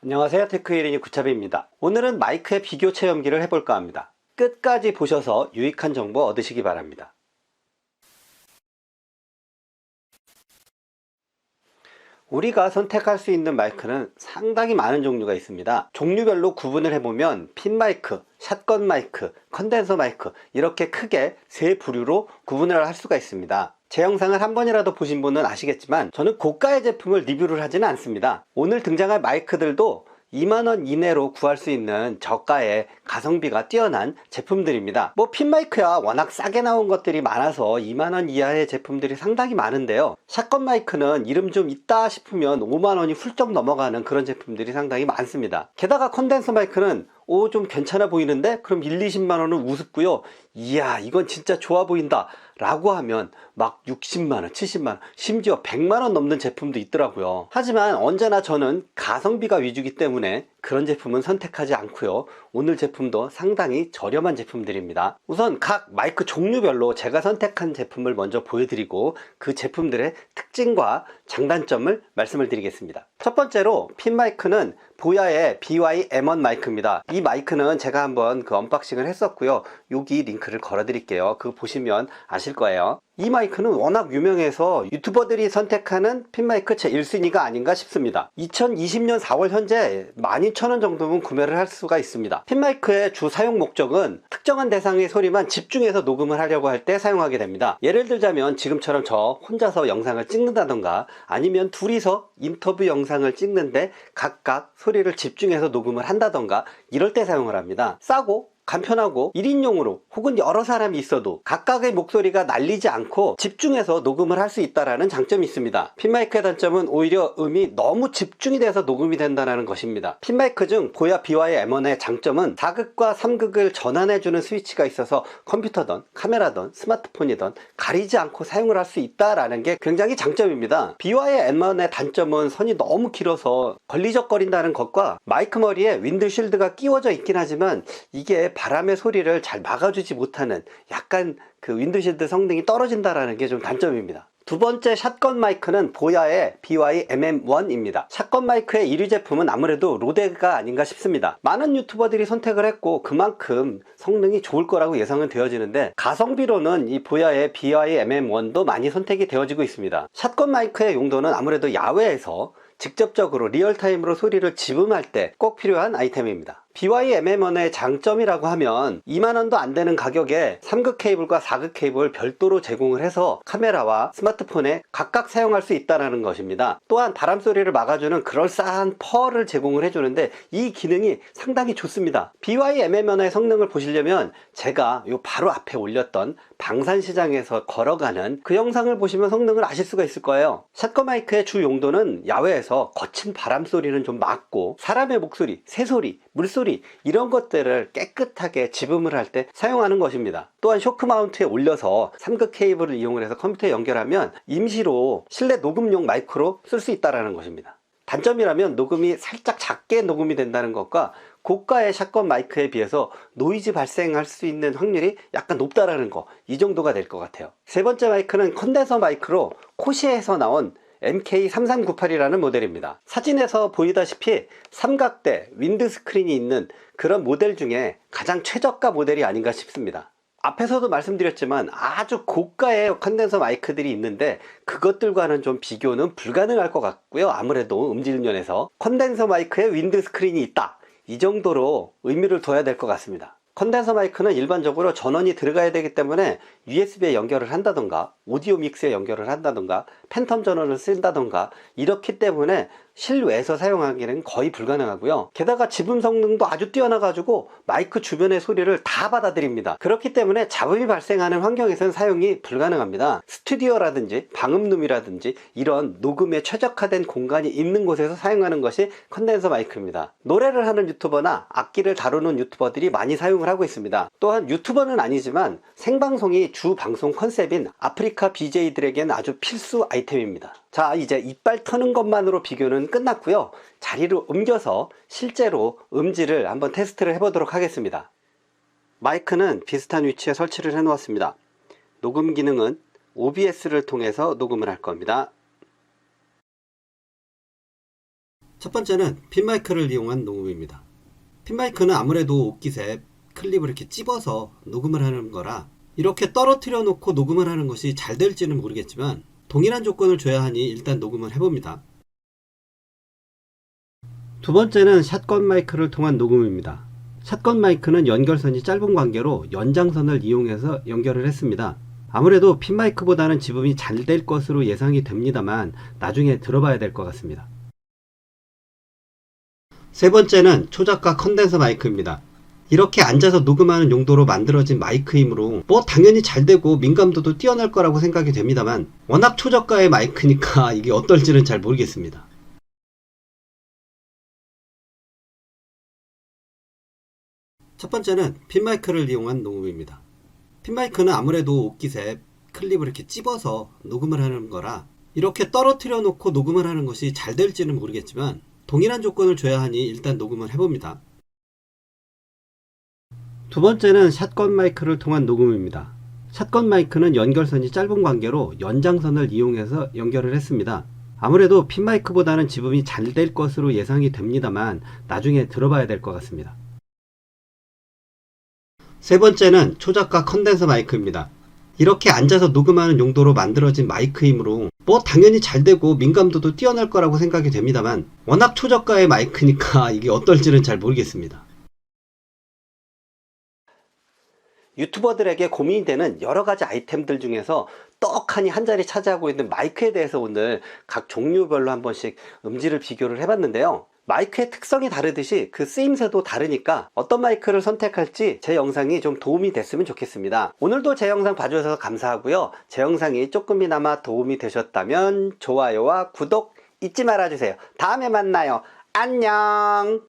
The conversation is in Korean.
안녕하세요. 테크일인이 구차비입니다. 오늘은 마이크의 비교 체험기를 해볼까 합니다. 끝까지 보셔서 유익한 정보 얻으시기 바랍니다. 우리가 선택할 수 있는 마이크는 상당히 많은 종류가 있습니다. 종류별로 구분을 해보면 핀 마이크, 샷건 마이크, 컨덴서 마이크 이렇게 크게 세 부류로 구분을 할 수가 있습니다 제 영상을 한 번이라도 보신 분은 아시겠지만 저는 고가의 제품을 리뷰를 하지는 않습니다. 오늘 등장할 마이크들도 2만원 이내로 구할 수 있는 저가의 가성비가 뛰어난 제품들입니다. 뭐 핀마이크야 워낙 싸게 나온 것들이 많아서 2만원 이하의 제품들이 상당히 많은데요. 샷건 마이크는 이름 좀 있다 싶으면 5만원이 훌쩍 넘어가는 그런 제품들이 상당히 많습니다. 게다가 컨덴서 마이크는 오 좀 괜찮아 보이는데 그럼 1, 20만원은 우습고요 이야 이건 진짜 좋아 보인다 라고 하면 막 60만원, 70만원, 심지어 100만원 넘는 제품도 있더라고요. 하지만 언제나 저는 가성비가 위주기 때문에 그런 제품은 선택하지 않고요. 오늘 제품도 상당히 저렴한 제품들입니다. 우선 각 마이크 종류별로 제가 선택한 제품을 먼저 보여드리고 그 제품들의 특징과 장단점을 말씀을 드리겠습니다. 첫 번째로 핀 마이크는 보야의 BY M1 마이크입니다. 이 마이크는 제가 한번 그 언박싱을 했었고요. 여기 링크 를 걸어 드릴게요. 그거 보시면 아실 거예요. 이 마이크는 워낙 유명해서 유튜버들이 선택하는 핀 마이크 제 1순위가 아닌가 싶습니다. 2020년 4월 현재 12,000원 정도면 구매를 할 수가 있습니다. 핀 마이크의 주 사용 목적은 특정한 대상의 소리만 집중해서 녹음을 하려고 할 때 사용하게 됩니다. 예를 들자면 지금처럼 저 혼자서 영상을 찍는다던가 아니면 둘이서 인터뷰 영상을 찍는데 각각 소리를 집중해서 녹음을 한다던가 이럴 때 사용을 합니다. 싸고 간편하고 1인용으로 혹은 여러 사람이 있어도 각각의 목소리가 날리지 않고 집중해서 녹음을 할 수 있다는 장점이 있습니다. 핀마이크의 단점은 오히려 음이 너무 집중이 돼서 녹음이 된다는 것입니다. 핀마이크 중 보야 BY M1의 장점은 4극과 3극을 전환해주는 스위치가 있어서 컴퓨터든 카메라든 스마트폰이든 가리지 않고 사용을 할 수 있다는 게 굉장히 장점입니다. BY M1의 단점은 선이 너무 길어서 걸리적거린다는 것과 마이크 머리에 윈드쉴드가 끼워져 있긴 하지만 이게 바람의 소리를 잘 막아주지 못하는 약간 그 윈드실드 성능이 떨어진다라는 게 좀 단점입니다. 두 번째 샷건 마이크는 보야의 BY-MM1입니다. 샷건 마이크의 1위 제품은 아무래도 로데가 아닌가 싶습니다. 많은 유튜버들이 선택을 했고 그만큼 성능이 좋을 거라고 예상은 되어지는데 가성비로는 이 보야의 BY-MM1도 많이 선택이 되어지고 있습니다. 샷건 마이크의 용도는 아무래도 야외에서 직접적으로 리얼타임으로 소리를 집음할 때 꼭 필요한 아이템입니다. BYMM1의 장점이라고 하면 2만원도 안 되는 가격에 3극 케이블과 4극 케이블 별도로 제공을 해서 카메라와 스마트폰에 각각 사용할 수 있다는 것입니다. 또한 바람 소리를 막아주는 그럴싸한 펄을 제공을 해주는데 이 기능이 상당히 좋습니다. BYMM1의 성능을 보시려면 제가 요 바로 앞에 올렸던 방산시장에서 걸어가는 그 영상을 보시면 성능을 아실 수가 있을 거예요. 샷건 마이크의 주 용도는 야외에서 거친 바람 소리는 좀 막고 사람의 목소리, 새소리, 물소리 이런 것들을 깨끗하게 집음을 할 때 사용하는 것입니다. 또한 쇼크 마운트에 올려서 3극 케이블을 이용을 해서 컴퓨터에 연결하면 임시로 실내 녹음용 마이크로 쓸 수 있다는 것입니다. 단점이라면 녹음이 살짝 작게 녹음이 된다는 것과 고가의 샷건 마이크에 비해서 노이즈 발생할 수 있는 확률이 약간 높다라는 거 이 정도가 될 것 같아요 세 번째 마이크는 컨덴서 마이크로 코시에서 나온 MK3398이라는 모델입니다. 사진에서 보이다시피 삼각대 윈드 스크린이 있는 그런 모델 중에 가장 최저가 모델이 아닌가 싶습니다. 앞에서도 말씀드렸지만 아주 고가의 컨덴서 마이크들이 있는데 그것들과는 좀 비교는 불가능할 것 같고요. 아무래도 음질 면에서 컨덴서 마이크에 윈드 스크린이 있다. 이 정도로 의미를 둬야 될 것 같습니다. 컨덴서 마이크는 일반적으로 전원이 들어가야 되기 때문에 USB에 연결을 한다던가 오디오 믹스에 연결을 한다던가 팬텀 전원을 쓴다던가 이렇기 때문에 실외에서 사용하기는 거의 불가능하고요. 게다가 지분 성능도 아주 뛰어나 가지고 마이크 주변의 소리를 다 받아들입니다. 그렇기 때문에 잡음이 발생하는 환경에서는 사용이 불가능합니다. 스튜디오라든지 방음룸이라든지 이런 녹음에 최적화된 공간이 있는 곳에서 사용하는 것이 컨덴서 마이크입니다. 노래를 하는 유튜버나 악기를 다루는 유튜버들이 많이 사용을 하고 있습니다. 또한 유튜버는 아니지만 생방송이 주 방송 컨셉인 아프리카 BJ들에겐 아주 필수 아이템입니다. 자 이제 이빨 터는 것만으로 비교는 끝났고요. 자리로 옮겨서 실제로 음질을 한번 테스트를 해보도록 하겠습니다. 마이크는 비슷한 위치에 설치를 해 놓았습니다. 녹음 기능은 OBS를 통해서 녹음을 할 겁니다. 첫 번째는 핀마이크를 이용한 녹음입니다. 핀마이크는 아무래도 옷깃에 클립을 이렇게 찝어서 녹음을 하는 거라 이렇게 떨어뜨려 놓고 녹음을 하는 것이 잘 될지는 모르겠지만 동일한 조건을 줘야 하니 일단 녹음을 해봅니다. 두 번째는 샷건 마이크를 통한 녹음입니다. 샷건 마이크는 연결선이 짧은 관계로 연장선을 이용해서 연결을 했습니다. 아무래도 핀 마이크보다는 지음이 잘 될 것으로 예상이 됩니다만 나중에 들어봐야 될 것 같습니다. 세 번째는 초저가 컨덴서 마이크입니다. 이렇게 앉아서 녹음하는 용도로 만들어진 마이크이므로 뭐 당연히 잘 되고 민감도도 뛰어날 거라고 생각이 됩니다만 워낙 초저가의 마이크니까 이게 어떨지는 잘 모르겠습니다. 첫 번째는 핀마이크를 이용한 녹음입니다. 핀마이크는 아무래도 옷깃에 클립을 이렇게 찝어서 녹음을 하는 거라 이렇게 떨어뜨려 놓고 녹음을 하는 것이 잘 될지는 모르겠지만 동일한 조건을 줘야 하니 일단 녹음을 해봅니다. 두 번째는 샷건 마이크를 통한 녹음입니다. 샷건 마이크는 연결선이 짧은 관계로 연장선을 이용해서 연결을 했습니다. 아무래도 핀 마이크보다는 지음이 잘 될 것으로 예상이 됩니다만 나중에 들어봐야 될 것 같습니다. 세 번째는 초저가 컨덴서 마이크입니다. 이렇게 앉아서 녹음하는 용도로 만들어진 마이크이므로 뭐 당연히 잘 되고 민감도도 뛰어날 거라고 생각이 됩니다만 워낙 초저가의 마이크니까 이게 어떨지는 잘 모르겠습니다. 유튜버들에게 고민이 되는 여러 가지 아이템들 중에서 떡하니 한 자리 차지하고 있는 마이크에 대해서 오늘 각 종류별로 한 번씩 음질을 비교를 해봤는데요. 마이크의 특성이 다르듯이 그 쓰임새도 다르니까 어떤 마이크를 선택할지 제 영상이 좀 도움이 됐으면 좋겠습니다. 오늘도 제 영상 봐주셔서 감사하고요. 제 영상이 조금이나마 도움이 되셨다면 좋아요와 구독 잊지 말아주세요. 다음에 만나요. 안녕!